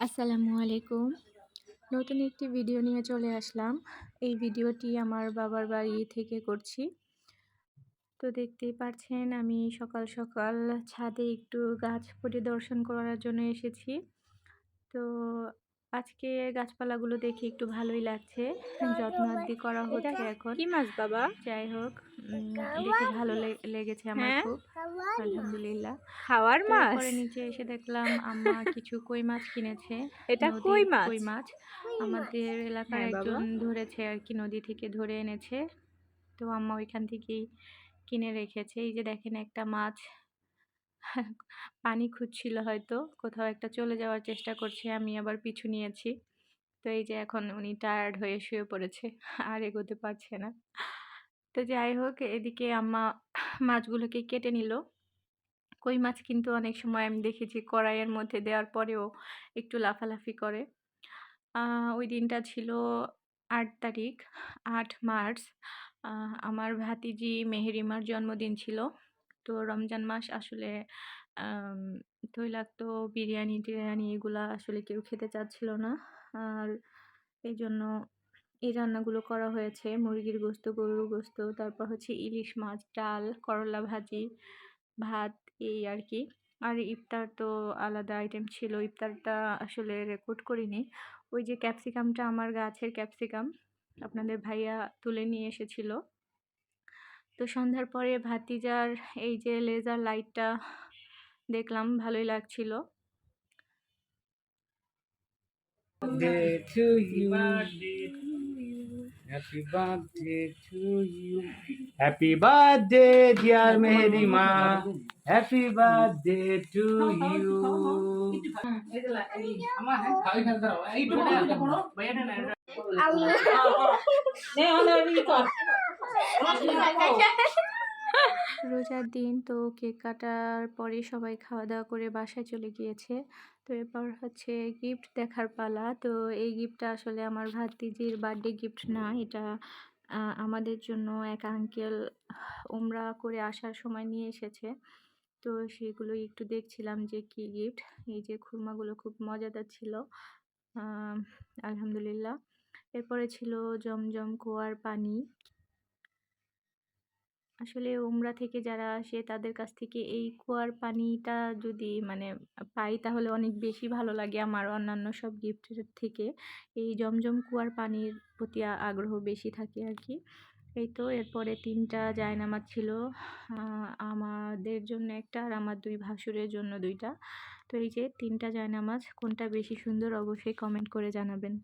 আসসালামু আলাইকুম। নতুন একটি ভিডিও নিয়ে চলে আসলাম। এই ভিডিওটি আমার বাবার বাড়ি থেকে করছি। তো দেখতেই পাচ্ছেন আমি সকাল সকাল ছাদে একটু গাছ পরিদর্শন করার জন্য এসেছি। তো আজকে গাছপালাগুলো দেখে একটু ভালোই লাগছে। যত্নাদি করা হচ্ছে এখন। কি মাছ বাবা? যাই হোক দেখে ভালো লেগেছে আমার হ্যাঁ? খুব। আলহামদুলিল্লাহ। খাওয়ার মাছ? তারপরে নিচে এসে দেখলাম আম্মা কিছু কই মাছ কিনেছে। এটা কই মাছ? কই মাছ। আমাদের এলাকার হ্যাঁ, একজন ধরেছে আর কি নদী থেকে ধরে এনেছে। তো আম্মা ওইখান থেকেই কিনে রেখেছে। এই যে দেখেন একটা মাছ। পানি খুঁজছিল হয়তো, কোথাও একটা চলে যাওয়ার চেষ্টা করছে, আমি আবার পিছু নিয়েছি। তো এই যে এখন উনি টায়ার্ড হয়ে শুয়ে পড়েছে, আর এগোতে পারছে না। তো যাই হোক, এদিকে আম্মা মাছগুলোকে কেটে নিল। কই মাছ কিন্তু অনেক সময় আমি দেখেছি কড়াইয়ের মধ্যে দেওয়ার পরেও একটু লাফালাফি করে। ওই দিনটা ছিল আট তারিখ, আট মার্চ। আমার ভাতিজি মেহেরিমার জন্মদিন ছিল। তো রমজান মাস আসলে তৈলাক্ত, বিরিয়ানি, টিরিয়ানি এগুলা আসলে কেউ খেতে চাচ্ছিল না। আর এই জন্য এই রান্নাগুলো করা হয়েছে। মুরগির গোস্ত, গরুর গোস্ত, তারপর হচ্ছে ইলিশ মাছ, ডাল, করলা ভাজি, ভাত, এই আর কি। আর ইফতার তো আলাদা আইটেম ছিল। ইফতারটা আসলে রেকর্ড করিনি। ওই যে ক্যাপসিকামটা আমার গাছের ক্যাপসিকাম আপনাদের ভাইয়া তুলে নিয়ে এসেছিল। তো সন্ধ্যার পরে ভাতিজার এই যে লেজার লাইটটা দেখলাম ভালোই লাগছিল. Happy birthday to you. Happy birthday, dear Mehrima. Happy birthday to you. রোজার দিন তো কেক কাটার পরে সবাই খাওয়া দাওয়া করে বাসায় চলে গিয়েছে। তো এরপর হচ্ছে গিফট দেখার পালা। তো এই গিফটটা আসলে আমার ভাতিজির বার্থডে গিফট না। এটা আমাদের জন্য এক আঙ্কেল উমরা করে আসার সময় নিয়ে এসেছে। তো সেগুলোই একটু দেখছিলাম যে কি গিফট এই যে খুরমাগুলো খুব মজাদার ছিল। আলহামদুলিল্লাহ। এরপরে ছিল জমজম কুয়ার পানি। আসলে উমরা থেকে যারা আসে তাদের কাছ থেকে এই কুয়ার পানিটা যদি মানে পাই তাহলে অনেক বেশি ভালো লাগে আমার অন্যান্য সব গিফটের থেকে। এই জমজম কুয়ার পানির প্রতি আগ্রহ বেশি থাকে আর কি। এই তো এরপরে তিনটা জায়নামাজ ছিল আমাদের জন্য একটা আর আমার দুই ভাসুরের জন্য দুইটা। তো এই যে তিনটা জায়নামাজ, কোনটা বেশি সুন্দর অবশ্যই কমেন্ট করে জানাবেন।